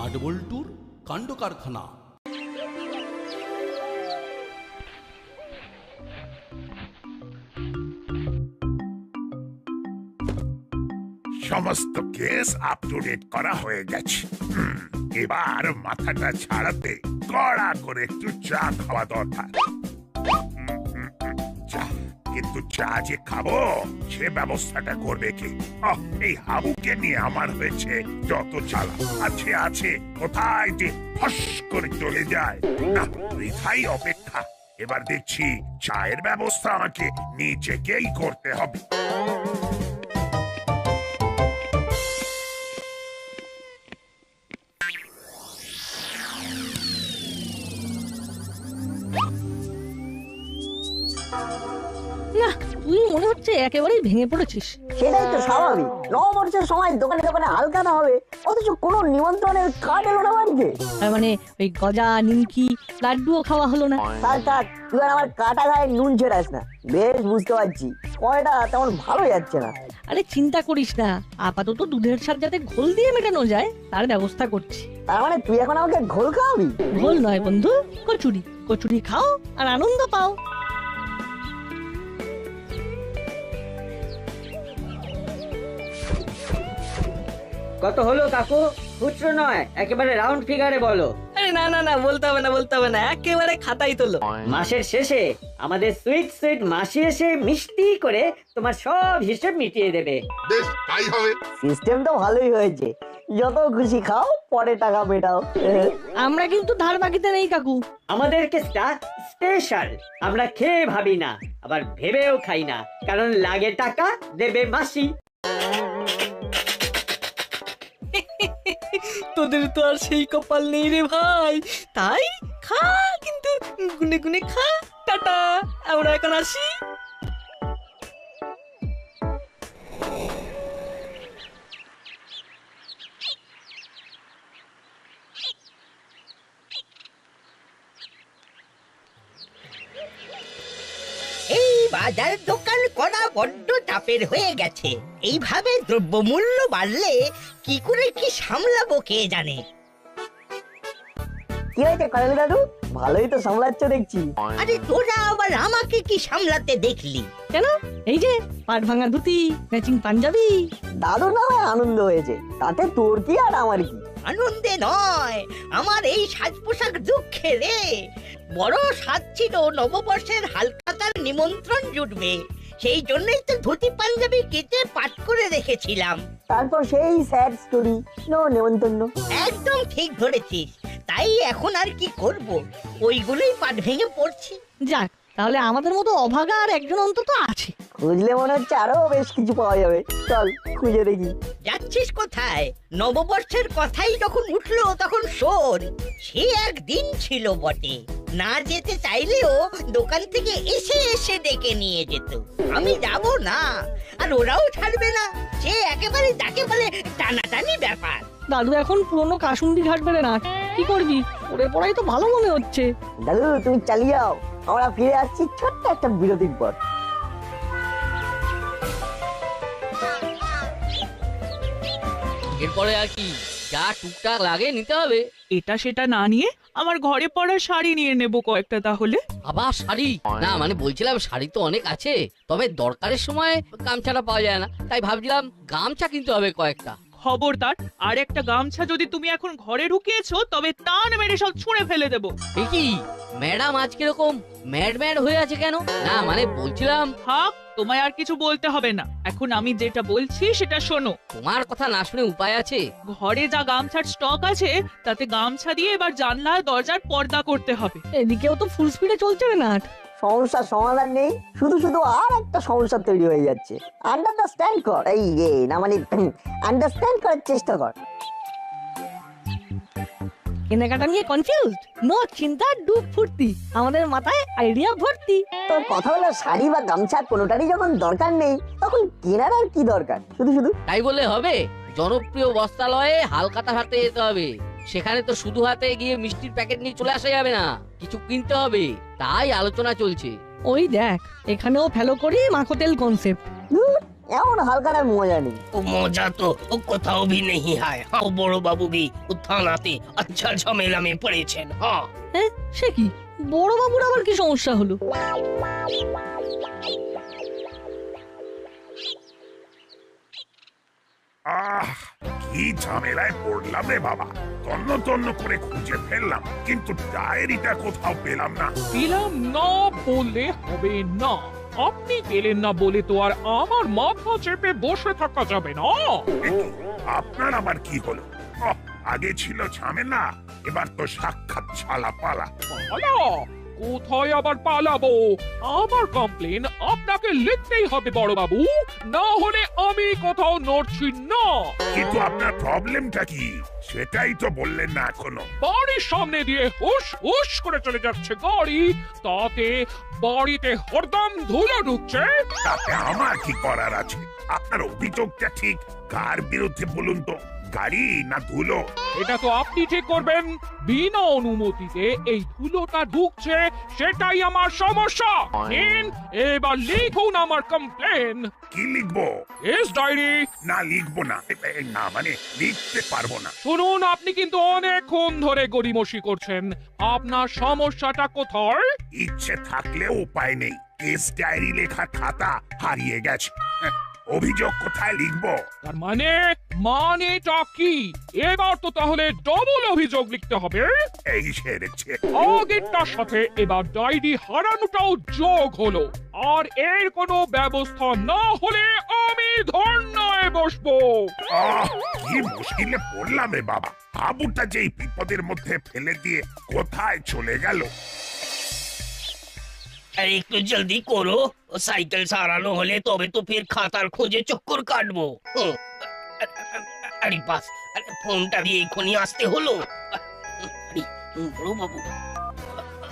নাটবল্টুর কাণ্ড কারখানা সমস্ত কেস আপ টু ডেট করা হয়ে গেছে। এবার মাথাটা ছাড়াতে কড়া করে একটু চা খাওয়া দরকার। কিন্তু চা যে খাব, সে ব্যবস্থাটা করবে কি? এই হাবুকে নিয়ে আমার হয়েছে যত চালা আছে আছে, কোথায় যে ফস করে চলে যায়। না বৃথাই অপেক্ষা। এবার দেখছি চায়ের ব্যবস্থা আমাকে নিজেকেই করতে হবে। একেবারেই ভেঙে পড়েছিস। সেটাই তো স্বাভাবিক। নববর্ষের সময় দোকানে দোকানে হালকাতা হবে অথচ কোনো নিমন্ত্রণের কার্ড এলো না বাড়িতে। তার মানে ওই গজা নিমকি লাড্ডুও খাওয়া হলো না। থাক থাক তুই আর আমার কাটা গায়ে নুন ছেড়াস না। বেশ বুঝতে পারছি। কয়টা তেমন ভালো যাচ্ছে না। আরে চিন্তা করিস না আপাতত দুধের সাথে যাতে ঘোল দিয়ে মেটানো যায় তার ব্যবস্থা করছি। তার মানে তুই এখন আমাকে ঘোল খাওয়াবি? ঘোল নয় বন্ধু কচুরি। কচুরি খাও আর আনন্দ পাও। কত হলো কাকু? খুচরো নয় একেবারে রাউন্ড ফিগারে বলো। আরে না না না বলতে হবে না বলতে হবে না একেবারে খাতাই তোলো। মাসের শেষে আমাদের সুইট সুইট মাসি এসে মিষ্টি করে তোমার সব হিসেব মিটিয়ে দেবে। বেশ তাই হবে। সিস্টেম তো ভালোই হয়েছে। যত খুশি খাও পরে টাকা মেটাও। আমরা কিন্তু ধার বাকিতে নেই কাকু। আমাদের কেসটা স্পেশাল আমরা খেয়ে ভাবি না আবার ভেবেও খাই না কারণ লাগে টাকা দেবে মাসি। তোদের তো আর সেই কপাল নেই রে ভাই। তাই খা, কিন্তু গুনে গুনে খা। টাটা, আমরা এখন আসি। এই বাজার দোকান করা বড্ড চাপের হয়ে গেছে। এইভাবে দ্রব্যমূল্য বাড়লে কি করে কি সামলাবো কে জানে? কি হয়েছে কাজল দাদু? ভালোই তো সামলাচ্ছ দেখছি। আরে তোরা আবার আমাকে কি সামলাতে দেখলি? কেন? এই যে পাট ভাঙা ধুতি ম্যাচিং পাঞ্জাবি। দাদু না হয় আনন্দ হয়েছে তাতে তোর কি আর আমার কি? আনন্দে নয় আমার এই সাজ পোশাক দুঃখে রে। বড় সাজ ছিল নববর্ষের হালকাতার নিমন্ত্রণ জুটবে। সেই জন্যই তো ধুতি পাঞ্জাবি কেটে পাট করে রেখেছিলাম। তারপর সেই স্যাড স্টোরি নো নেমন্তন্ন। একদম ঠিক ধরেছিস। তাই এখন আর কি করব? ওইগুলোই পাট ভেঙে পড়ছি। যাক তাহলে আমাদের মতো অভাগা আর একজন অন্তত আছে। খুঁজলে মনে হচ্ছে আরও বেশ কিছু পাওয়া যাবে। চল খুঁজে দেখি। যাচ্ছিস কোথায়? নববর্ষের কথাই যখন উঠল তখন শোন সে একদিন ছিল বটে। না যেতে চাইলেও দোকান থেকে এসে এসে ডেকে নিয়ে যেত। আমি যাব না আর ওরাও ছাড়বে না। সে একেবারে যাকে বলে টানাটানি ব্যাপার। দাদু এখন পুরনো কাসুন্দি ঘাটবে না। কি করবি? ওরে পড়াই তো ভালো মনে হচ্ছে। দাদু তুমি চালিয়ে যাও। আমরা ফিরে আসছি ছোট্ট একটা বিরতির পর। এরপরে আর কি? যা টুকটাক লাগে নিতে হবে। এটা সেটা না নিয়ে আমার ঘরে পড়া শাড়ি নিয়ে নেব কয়েকটা তাহলে। আবার শাড়ি? না মানে বলছিলাম শাড়ি তো অনেক আছে তবে দরকারের সময় গামছাটা পাওয়া যায় না। তাই ভাবছিলাম গামছা কিনতে হবে কয়েকটা। খবরদার আর একটা গামছা যদি তুমি এখন ঘরে ঢুকিয়েছো তবে টান মেরে সব ছুঁড়ে ফেলে দেবো। কি? ম্যাডাম আজ কীরকম ম্যাড ম্যাড হয়ে আছে কেন? না মানে বলছিলাম থাক তোমায় আর কিছু বলতে হবে না। এখন আমি যেটা বলছি সেটা শোনো। তোমার কথা না শুনে উপায় আছে? ঘরে যা গামছার স্টক আছে তাতে গামছা দিয়ে এবার জানলা দরজার পর্দা করতে হবে। এদিকেও তো ফুল স্পিডে চলছে না সমস্যার সমাধান নেই। শুধু শুধু আর একটা সমস্যা তৈরি হয়ে যাচ্ছে। আন্ডারস্ট্যান্ড কর। এই না মানে আন্ডারস্ট্যান্ড করার চেষ্টা কর। কেনাকাটা নিয়ে কনফিউজ নো চিন্তা ডুব ফুর্তি। আমাদের মাথায় আইডিয়া ভর্তি। তোর কথা হলো শাড়ি বা গামছা কোনোটারই যখন দরকার নেই তখন কেনার আর কি দরকার? শুধু শুধু। তাই বলে হবে? জনপ্রিয় বস্ত্রালয়ে হালকাতা হাতে যেতে হবে। সেখানে তো শুধু হাতে গিয়ে মিষ্টির প্যাকেট নিয়ে চলে আসা যাবে না। কিছু কিনতে হবে। তাই আলোচনা চলছে। ওই দেখ এখানেও ফেলো করি মাখোতেল কনসেপ্ট এমন হালকাটার মজা নেই वो मौजा तो वो কোথাও भी नहीं है हाँ বড় বাবু भी ও থানাতে আচ্ছা ঝামেলা মে পড়েছেন হ্যাঁ হ্যাঁ সে কি বড় বাবুর আবার কি সমস্যা হলো আহ কি ঝামেলায় পড়লাম রে বাবা তন্ন তন্ন করে খুঁজে ফেললাম কিন্তু ডায়েরিটা কোথাও পেলাম না পেলাম না বললে হবে না আপনি পেলেন না বলে তো আর আমার মাথা চেপে বসে থাকা যাবে না। আপনার আবার কি হলো? আগে ছিল ঝামেলা এবার তো সাক্ষাৎ ছালা পালা পালা কোথায় আবার পালাবো? আমার কমপ্লেন আপনাকে লিখতেই হবে বড় বাবু না হলে আমি কোথাও নড়ছি না। কিন্তু আপনার প্রবলেমটা কি? সেটাই তো বললেন না এখনও। বাড়ির সামনে দিয়ে হুশ হুশ করে চলে যাচ্ছে গাড়ি তাতে বাড়িতে হরদম ধুলো ঢুকছে। তাতে আমার কি করার আছে? আপনার অভিযোগটা ঠিক কার বিরুদ্ধে বলুন তো গাড়ি না ধুলো? এটা তো আপনি ঠিক করবেন বিনা অনুমতিতে এই ধুলোটা ঢুকছে সেটাই আমার সমস্যা। নিন এবার লিখুন আমার কমপ্লেন কি লিখব? এস ডায়েরি না লিখব না। এ, এ, না মানে লিখতে পারব না। শুনুন আপনি কিন্তু অনেকক্ষণ ধরে গড়িমসি করছেন। আপনার সমস্যাটা কোথায়? ইচ্ছে থাকলে উপায় নেই। কেস ডায়েরি লেখা খাতা হারিয়ে গেছে। অভিযোগ কোথায় লিখব? তার মানে মানেটা কি? এবার তো তাহলে ডবল অভিযোগ লিখতে হবে। এই সেরেছে আগেরটার সাথে এবার ডায়েরি হারানোটাও যোগ হলো। আর এর কোনো ব্যবস্থা না হলে আমি ধর্নায় বসবো। আহ, কি মুশকিলে পড়লাম রে বাবা। আবুটা যেই বিপদের মধ্যে ফেলে দিয়ে কোথায় চলে গেল? আরে একটু জলদি করো। ও সাইকেল সারানো হলে তবে তো ফির খাতার খোঁজে চক্কর কাটবো। আরে বাস ফোনটা দিয়ে এক্ষুনি আসতে হলো। বড় বাবু।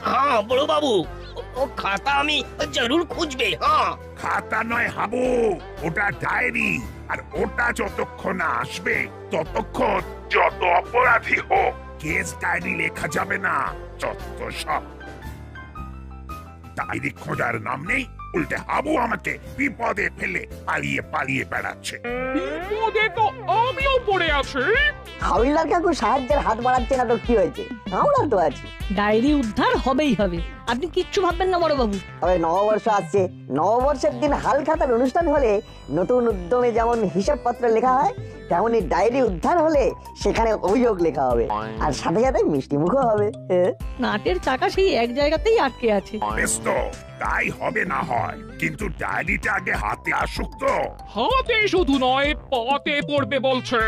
হ্যাঁ বড় বাবু ও- খাতা আমি জরুর খুঁজবে হ্যাঁ। খাতা নয় হাবু, ওটা ডায়েরি, আর ওটা যতক্ষণ আসবে, ততক্ষণ যত অপরাধী হোক, কেস ডায়েরি লেখা যাবে না, যত সব। ডায়েরি খোঁজার নাম নেই। উল্টে হাবু আমাকে বিপদে ফেলে পালিয়ে পালিয়ে বেড়াচ্ছে। বিপদে তো আমিও পড়ে আছি। হাওলদার কাকু সাহায্যের হাত বাড়াচ্ছে না তো কি হয়েছে? আমরা তো আছি। ডায়েরি উদ্ধার হবেই হবে। আপনি কিচ্ছু ভাববেন না বড় বাবু। তবে নববর্ষ আসছে। নববর্ষের দিন হাল খাতার অনুষ্ঠান হলে নতুন উদ্যমে যেমন হিসাবপত্র লেখা হয় তেমনই ডায়েরি উদ্ধার হলে সেখানে অভিযোগ লেখা হবে। আর সাথে সাথে মিষ্টি মুখও হবে। নাটের চাকা সেই এক জায়গাতেই আটকে আছে। বেশ তো তাই হবে না হয়। কিন্তু ডায়েরিটা আগে হাতে আসুক তো। হাতে শুধু নয় পাতে পড়বে বলছে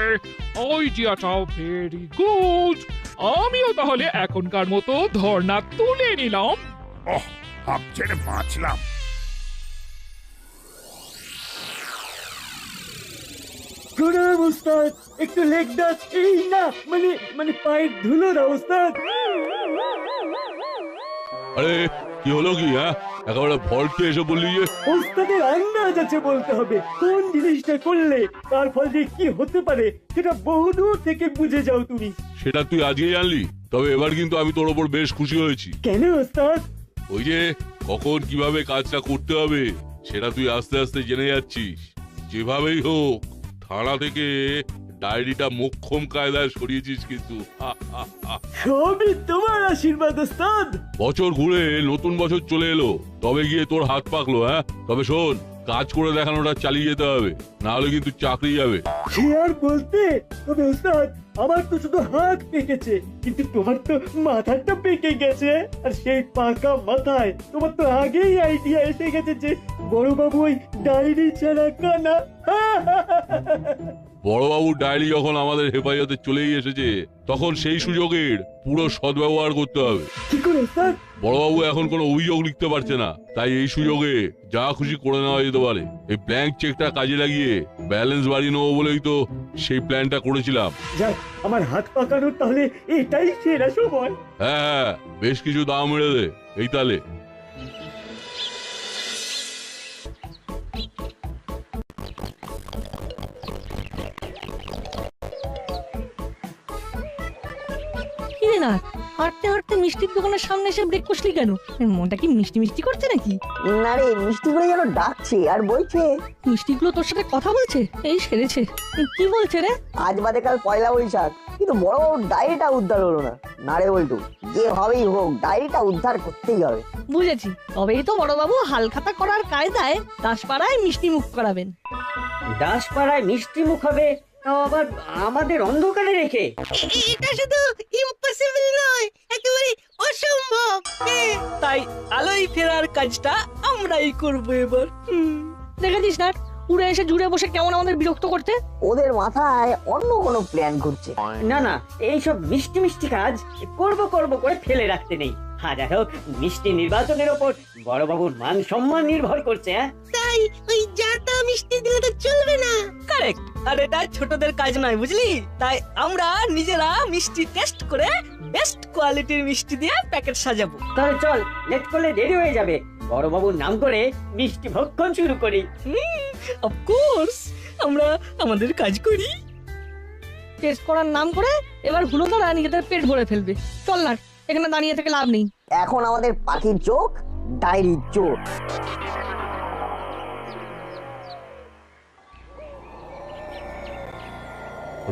আইডিয়াটাও ভেরি গুড আমিও তাহলে এখনকার মতো ধর্ণা তুলে নিলাম। ওহ হাফ ছেড়ে বাঁচলাম। প্রণাম ওস্তাদ একটু লেগ দাস এই না মানে মানে পায়ের ধুলো না ওস্তাদ আরে কি হলো কি হ্যাঁ? একেবারে ভল্টে এসে বললি যে ওস্তাদের আন্দাজ আছে বলতে হবে। কোন জিনিসটা করলে তার ফল যে কি হতে পারে সেটা বহুদূর থেকে বুঝে যাও তুমি। সেটা তুই আজকেই জানলি তবে এবার কিন্তু আমি তোর ওপর বেশ খুশি হয়েছি। কেন ওস্তাদ? ওই যে কখন কীভাবে কাজটা করতে হবে সেটা তুই আস্তে আস্তে জেনে যাচ্ছিস। যেভাবেই হোক থানা থেকে ডায়েরিটা মোক্ষম কায়দায় সরিয়েছিস কিন্তু। সবই তোমার আশীর্বাদ ওস্তাদ। বছর ঘুরে নতুন বছর চলে এলো। তবে গিয়ে তোর হাত পাকলো হ্যাঁ? তবে শোন কাজ করে দেখানোটা চালিয়ে যেতে হবে। না হলে কিন্তু চাকরি যাবে। সে আর বলতে তবে ওস্তাদ আমার তো শুধু হাত পেকেছে কিন্তু তোমার তো মাথাটা পেকে গেছে। আর সেই পাকা মাথায় তোমার তো আগেই আইডিয়া এসে গেছে যে বড়বাবু ওই ডায়েরি ছাড়া কানা বড়বাবুর ডায়েরি যখন আমাদের হেফাজতে চলেই এসেছে তখন সেই সুযোগের পুরো সদ্ব্যবহার করতে হবে। বড়বাবু এখন কোনো অভিযোগ লিখতে পারছে না তাই এই সুযোগে যা খুশি করে নেওয়া যেতে পারে। এই ব্ল্যাঙ্ক চেকটা কাজে লাগিয়ে ব্যালেন্স বাড়িয়ে নেব বলেই তো সেই প্ল্যানটা করেছিলাম। আমার হাত পাকানোর তাহলে এটাই সেরা সময়। হ্যাঁ হ্যাঁ বেশ কিছু দাম মেরে দে এই তালে। না? হাঁটতে হাঁটতে মিষ্টির দোকানের সামনে এসে ব্রেক কষলি কেন? মনটা কি মিষ্টি মিষ্টি করছে নাকি? না রে মিষ্টিগুলো যেন ডাকছে আর বলছে। মিষ্টিগুলো তোর সাথে কথা বলছে? এই সেরেছে। কি বলছে রে? আজ বাদে কাল পয়লা বৈশাখ কিন্তু বড় বড় ডায়েরিটা উদ্ধার হলো না। না রে বল্টু যেভাবেই হোক ডায়েরিটা উদ্ধার করতেই হবে। বুঝেছি। তবেই তো বড়বাবু হালখাতা করার কায়দায় দাসপাড়ায় মিষ্টি মুখ করাবেন। দাসপাড়ায় মিষ্টি মুখ হবে? তাও আবার আমাদের অন্ধকারে রেখে। এটা শুধু ইম্পসিবল নয় একেবারে অসম্ভব। তাই আলোয় ফেরার কাজটা আমরাই করব এবার। দেখেছিস না উড়ে এসে জুড়ে বসে কেমন আমাদের বিরক্ত করতে? ওদের মাথায় অন্য কোনো প্ল্যান ঘুরছে। না না এইসব মিষ্টি মিষ্টি কাজ করব করব করে ফেলে রাখতে নেই। হাজার হোক মিষ্টি নির্বাচনের ওপর বড়বাবুর মান সম্মান নির্ভর করছে হ্যাঁ? তাই ওই জাতা মিষ্টি দিলে তো চলবে না। কারেক্ট আর এটা ছোটদের কাজ নয় বুঝলি? তাই আমরা নিজেরা মিষ্টি টেস্ট করে বেস্ট কোয়ালিটির মিষ্টি দিয়ে প্যাকেট সাজাবো। তাহলে চল লেট করলে দেরি হয়ে যাবে। বড়বাবুর নাম করে মিষ্টি ভক্ষণ শুরু করি। অফকোর্স আমরা আমাদের কাজ করি। টেস্ট করার নাম করে এবার হুলো তারা নিজেদের পেট ভরে ফেলবে। চল না। এখানে দাঁড়িয়ে থেকে লাভ নেই। এখন আমাদের পাখির চোখ ডায়েরির চোখ।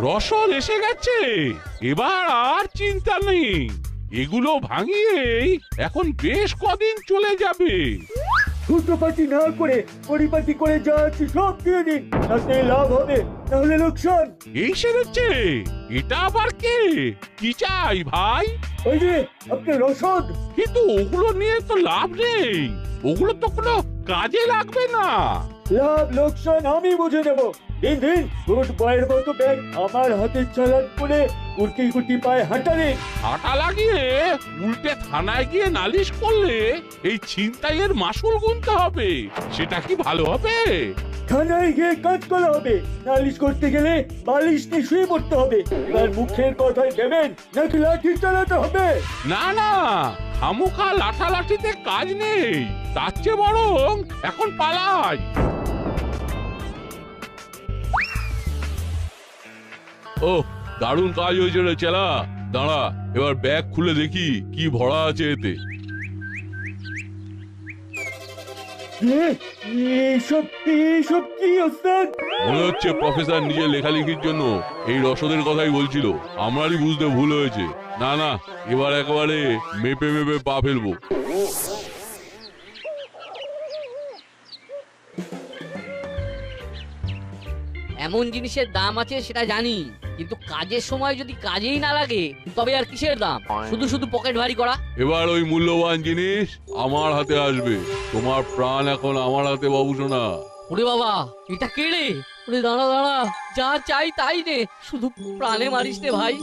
রসদ এসে গেছে। এবার আর চিন্তা নেই। এগুলো ভাঙিয়েই এখন বেশ কদিন চলে যাবে। সূত্রপাতি না করে পরিপাটি করে যা আছে সব দিয়ে দিন তাতে লাভ হবে। তাহলে লোকসান। এই সেরেছে এটা আবার কে? কি চাই ভাই? ওই যে আপনার রসদ। কিন্তু ওগুলো নিয়ে তো লাভ নেই। ওগুলো তো কোনো কাজে লাগবে না। লাভ লোকসান আমি বুঝে নেব। দিন দিন গুড বয়ের মতো ব্যাগ আমার হাতে চালান করে কুর্তি কুটি পায়ে হাঁটালে হাঁটা লাগিয়ে উল্টে থানায় গিয়ে নালিশ করলে এই ছিনতাইয়ের মাসুল গুনতে হবে। সেটা কি ভালো হবে? থানায় গিয়ে কাজ করা হবে। নালিশ করতে গেলে বালিশ নিয়ে শুয়ে পড়তে হবে। এবার মুখের কথায় দেবেন নাকি লাঠি চালাতে হবে? না না খামুখা লাঠালাঠিতে কাজ নেই। তার চেয়ে বরং এখন পালাই। ও দারুণ কাজ হয়েছে রে চেলা। দাঁড়া এবার ব্যাগ খুলে দেখি কি ভরা আছে এতে। এইসব এইসব কি ওস্তাদ মনে হচ্ছে প্রফেসর নিজের লেখালেখির জন্য এই রসদের কথাই বলছিল। আমারই বুঝতে ভুল হয়েছে। না না এবার একেবারে মেপে মেপে পা ফেলব। এমন জিনিসের দাম আছে সেটা জানি। কিন্তু কাজের সময় যদি কাজেই না লাগে তবে আর কিসের দাম? শুধু শুধু পকেট ভারী করা? এবার ওই মূল্যবান জিনিস আমার হাতে আসবে। তোমার প্রাণ এখন আমার হাতে বাবুসোনা ওরে বাবা এটা কে রে? ওরে দাঁড়া দাঁড়া যা চাই তাই রে শুধু প্রাণে মারিস রে ভাই।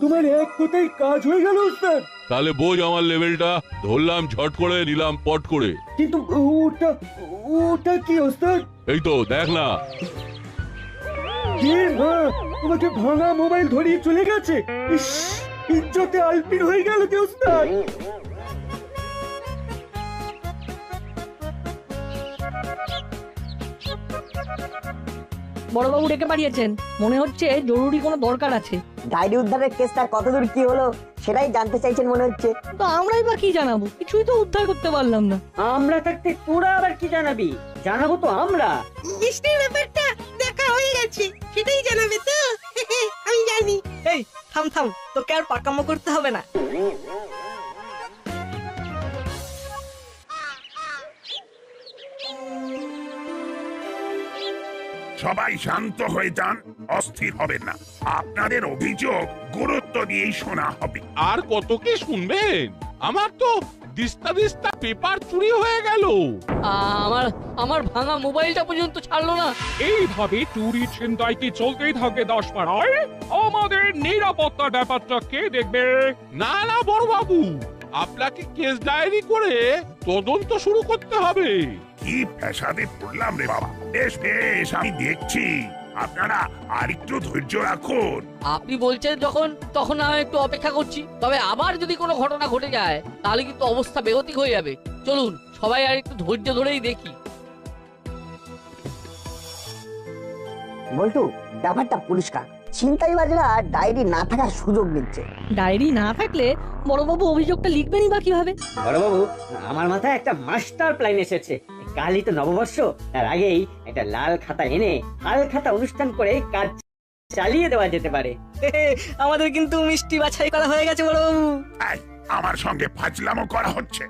তোমার এক কোথায় কাজ হয়ে গেল ওস্তাদ তাহলে বোঝ আমার লেভেলটা। ধরলাম ঝট করে নিলাম পট করে। কিন্তু ওটা ওটা কি ওস্তাদ এই তো দেখ না। মা ভাঙা মোবাইল ধরিয়ে চলে গেছে। ইস ইজ্জতে আলপিন হয়ে গেল ওস্তাদ বড়বাবু ডেকে পাঠিয়েছেন। মনে হচ্ছে জরুরি কোনো দরকার আছে। ডায়েরি উদ্ধারের কেসটা কতদূর কি হলো সেটাই জানতে চাইছেন মনে হচ্ছে। তো আমরাই বা কি জানাব? কিছুই তো উদ্ধার করতে পারলাম না। আমরা থাকতে তোরা আবার কি জানাবি? জানাব তো আমরা। মিষ্টির ব্যাপারটা গেছে সেটাই জানাবে তো। আমি জানি। এই থাম থাম তোকে আর পাকামো করতে হবে না। সবাই শান্ত হয়ে যান অস্থির হবে না। আপনাদের অভিযোগ গুরুত্ব দিয়েই শোনা হবে। আর কত কি শুনবেন? আমার তো দিস্তা দিস্তা পেপার চুরি হয়ে গেল। আমার আমার ভাঙা মোবাইলটা পর্যন্ত ছাড়লো না। এইভাবে চুরি ছিনতাই কি চলতেই থাকে দশ পাড়ায়? আমাদের নিরাপত্তার ব্যাপারটা কে দেখবে? না না বড় বাবু আপনাকে কেস ডায়েরি করে তদন্ত শুরু করতে হবে। কি ফ্যাসাদে পড়লাম রে বাবা। বেশ বেশ আমি দেখছি। আপনারা আর একটু ধৈর্য রাখুন। আপনি বলছেন যখন তখন আমি একটু অপেক্ষা করছি। তবে আবার যদি কোনো ঘটনা ঘটে যায় তাহলে কিন্তু অবস্থা বেগতিক হয়ে যাবে। চলুন সবাই আর একটু ধৈর্য ধরেই দেখি। বল্টু ব্যাপারটা পরিষ্কার। ছিনতাইবাজরা ডায়েরি না থাকার সুযোগ নিচ্ছে ডায়েরি না থাকলে বড়বাবু অভিযোগটা লিখবেনই বা কীভাবে? বড়বাবু আমার মাথায় একটা মাস্টার প্ল্যান এসেছে। কালই তো নববর্ষ। তার আগেই একটা লাল খাতা এনে লাল খাতা অনুষ্ঠান করে কাজ চালিয়ে দেওয়া যেতে পারে। আমাদের কিন্তু মিষ্টি বাছাই করা হয়ে গেছে এই, আমার সঙ্গে ফাজলামো করা হচ্ছে।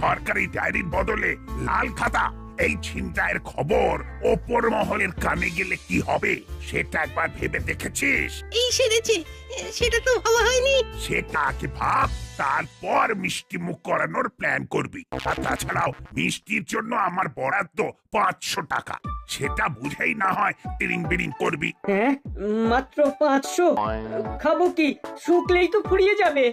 সরকারি ডায়েরির বদলে লাল খাতা এই ছিনতাইয়ের খবর ওপর মহলের কানে গেলে কি হবে সেটা একবার ভেবে দেখেছিস? এই সেরেছে সেটা তো ভাবা হয়নি। সেটা কি ভাব? তারপর মিষ্টি মুখ করানোর প্ল্যান করবি। আর তাছাড়াও মিষ্টির জন্য আমার বরাদ্দ পাঁচশো টাকা। সেটা বুঝেই না হয় টিরিং বিরিং করবি। হ্যাঁ মাত্র পাঁচশো। খাব কি? শুকলেই তো ফুরিয়ে যাবে।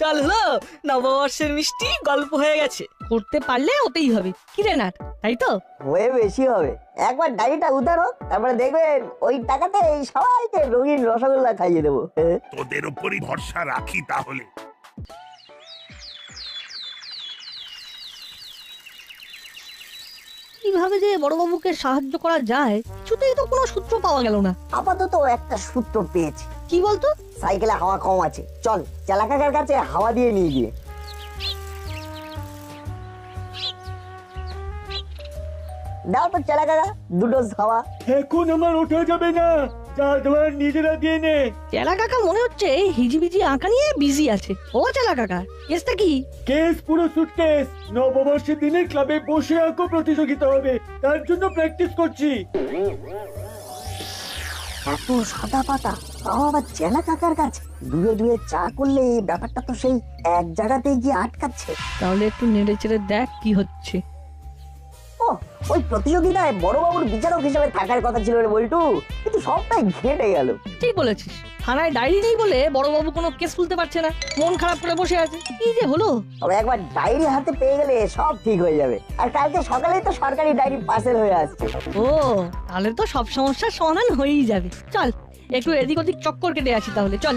চল হলো নববর্ষের মিষ্টি গল্প হয়ে গেছে। করতে পারলে ওতেই হবে। কি রে নাট তাই তো? হয়ে বেশি হবে। একবার ডায়েরিটা উতারো তারপরে দেখবেন ওই টাকাতে এই সবাইকে রঙিন রসগোল্লা খাইয়ে দেবো। হ্যাঁ। তোদের উপরই ভরসা রাখি তাহলে। কীভাবে যে বড়বাবুকে সাহায্য করা যায় কিছুতেই তো কোনো সূত্র পাওয়া গেল না। আপাতত একটা সূত্র পেয়েছি। কি বলতো? সাইকেলে হাওয়া কম আছে। চল চালাকাকার কাছে হাওয়া দিয়ে নিয়ে গিয়ে। দাও তো চালাকাকা দুটো হাওয়া। এখন আমার ওঠা যাবে না। দেওয়ার নিজেরা দিয়ে নে। চেলা কাকা মনে হচ্ছে হিজিবিজি আঁকা নিয়ে বিজি আছে। ও চেলা কাকা কেসটা কি? কেস পুরো সুটকেস নববর্ষের দিনে ক্লাবে বসে আঁকো প্রতিযোগিতা হবে। তার জন্য প্র্যাকটিস করছি। এত সাদা পাতা তাও আবার চেলা কাকার কাছে। দুয়ে দুয়ে চা করলে ব্যাপারটা তো সেই এক জায়গাতেই গিয়ে আটকাচ্ছে। তাহলে একটু নেড়ে চেড়ে দেখ কি হচ্ছে। ও ওই প্রতিযোগিতায় বড়বাবুর বিচারক হিসেবে থাকার কথা ছিল রে বল্টু। কিন্তু সবটাই ঘেটে গেল। ঠিক বলেছিস। থানায় ডায়েরি নেই বলে বড়বাবু কোনো কেস তুলতে পারছে না। মন খারাপ করে বসে আছে। কি যে হলো? তবে একবার ডায়েরি হাতে পেয়ে গেলে সব ঠিক হয়ে যাবে। আর কালকে সকালেই তো সরকারি ডায়েরি পার্সেল হয়ে আসছে। ও তাহলে তো সব সমস্যার সমাধান হয়েই যাবে। চল একটু এদিক ওদিক চক্কর কেটে আসি তাহলে চল।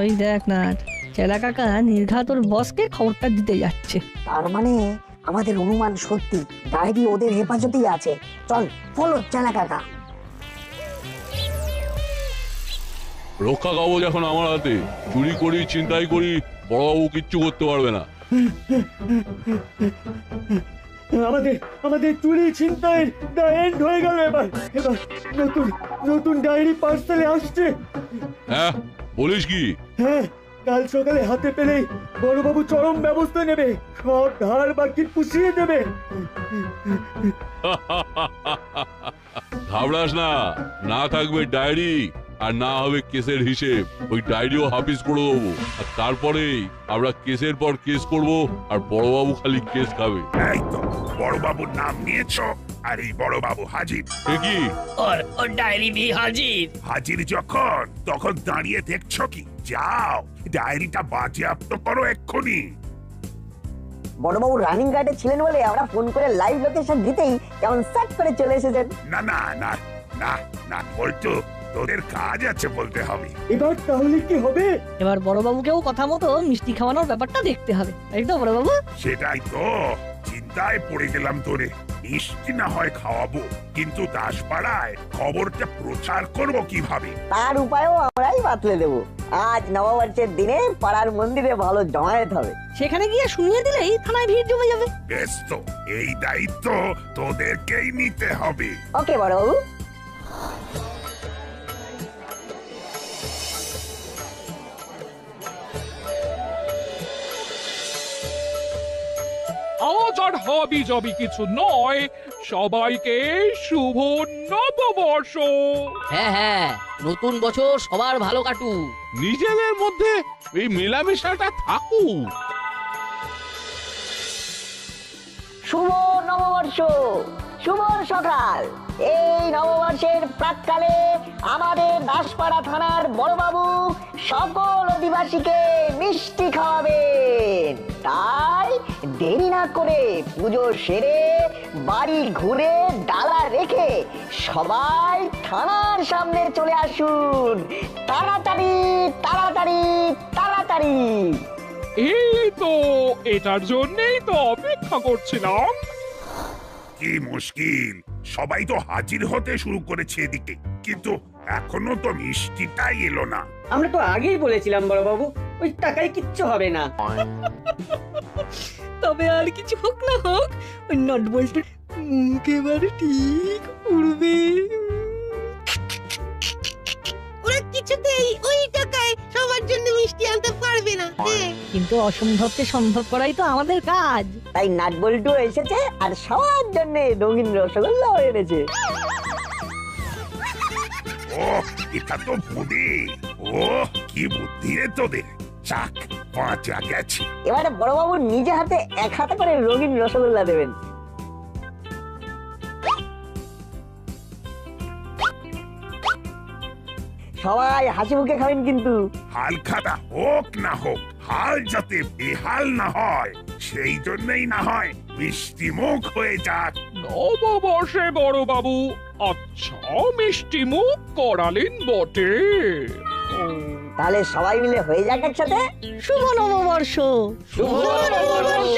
ওই দেখ না চেলা কাকা নির্ঘাত ওর বসকে খবরটা দিতে যাচ্ছে। তার মানে আমাদের অনুমান সত্যি ডায়েরি ওদের হেফাজতেই আছে। চল ফলো চালা কাকা। রক্ষা কবচ এখন আমার হাতে। চুরি করি চিন্তাই করি বড়বাবু কিচ্ছু করতে পারবে না। আমাদের আমাদের চুরি ছিনতাইয়ের দা এন্ড হয়ে গেল এবার। এবার নতুন নতুন ডায়েরি পার্সেলে আসছে। হ্যাঁ বলিস কি? হ্যাঁ। কাল সকালে হাতে পেলেই বড়বাবু চরম ব্যবস্থা নেবে। সব ধার বাকি পুষিয়ে দেবে। ঘাবড়াস না। না থাকবে ডায়েরি আর না হবে কেসের হিসেব। ওই ডায়েরিও হাফিজ করে দেবো। আর তারপরেই আমরা কেসের পর কেস করব আর বড়বাবু খালি কেস খাবে। এই তো বড়বাবুর নাম নিয়েছ। আর এই বড়বাবু হাজির এ কি और और डायरी भी हाजिर হাজির যখন তখন দাঁড়িয়ে দেখছো কি যাও ডায়েরিটা বাজেয়াপ্ত করো এক্ষুনি বড়বাবু রানিং গার্ডে ছিলেন বলে আমরা ফোন করে লাইভ লোকেশন দিতেই কেমন সার্চ করে চলে এসেছেন না না না না না বলতো তোদের কাজ আছে বলতে হবে এবার তাহলে কি হবে এবার বড়বাবুকেও কথা মতো মিষ্টি খাওয়ানোর ব্যাপারটা দেখতে হবে তাই তো বড়বাবু সেটাই তো চিন্তায় পড়ে গেলাম তোরে মিষ্টি না হয় খাওয়াবো কিন্তু দাসপাড়ায় খবরটা প্রচার করব কীভাবে? তার উপায়ও আমরাই বাতলে দেব। আজ নববর্ষের দিনে পাড়ার মন্দিরে ভালো জমায়েত হবে। সেখানে গিয়ে শুনিয়ে এই থানায় ভিড় জমে যাবে। বেশ তো এই দায়িত্ব তোদেরকেই নিতে হবে। ওকে বড়বাবু। আজ আর হবি জবি কিছু নয়। সবাইকে শুভ নববর্ষ। হ্যাঁ হ্যাঁ নতুন বছর সবার ভালো কাটুক। নিজেদের মধ্যে এই মেলামেশাটা থাকুক। শুভ নববর্ষ শুভ সকাল। এই নববর্ষের প্রাককালে আমাদের দাসপাড়া থানার বড়বাবু সকল অধিবাসীকে মিষ্টি খাওয়াবেন। তাই দেরি না করে পুজো সেরে বাড়ি ঘুরে ডালা রেখে সবাই থানার সামনে চলে আসুন। তাড়াতাড়ি তাড়াতাড়ি তাড়াতাড়ি। এই তো এটার জন্যই তো অপেক্ষা করছিলাম। কি মুশকিল সবাই তো হাজির হতে শুরু করেছে এদিকে। কিন্তু এখনও তো মিষ্টিটাই এলো না। আমরা তো আগেই বলেছিলাম বড়বাবু ওই টাকায় কিচ্ছু হবে না। তবে আর কিছু হোক না হোক ওই নট বল্টু মুখ ঠিক উড়বে। ওরা কিছুতেই ওই টাকায় সবার জন্য মিষ্টি আনতে পারবে না কিন্তু অসম্ভবকে সম্ভব করাই তো আমাদের কাজ। তাই নাটবল্টু এসেছে আর সবার জন্য রঙিন রসগোল্লা এনেছে। ও এটা তো বুদ্ধি ও কি বুদ্ধি রে তোদের। চাক বাঁচা গেছে। এবারে বড়বাবু নিজে হাতে এক হাতে করে রঙিন রসগোল্লা দেবেন। সবাই হাসি মুখে খাবেন কিন্তু। হাল খাতা হোক না হোক হাল যাতে বেহাল না হয় সেই জন্যই না হয় মিষ্টি মুখ হয়ে যাক। নববর্ষে বড় বাবু আচ্ছা মিষ্টি মুখ করালেন বটে। তাহলে সবাই মিলে হয়ে যাক একসাথে শুভ নববর্ষ শুভ নববর্ষ!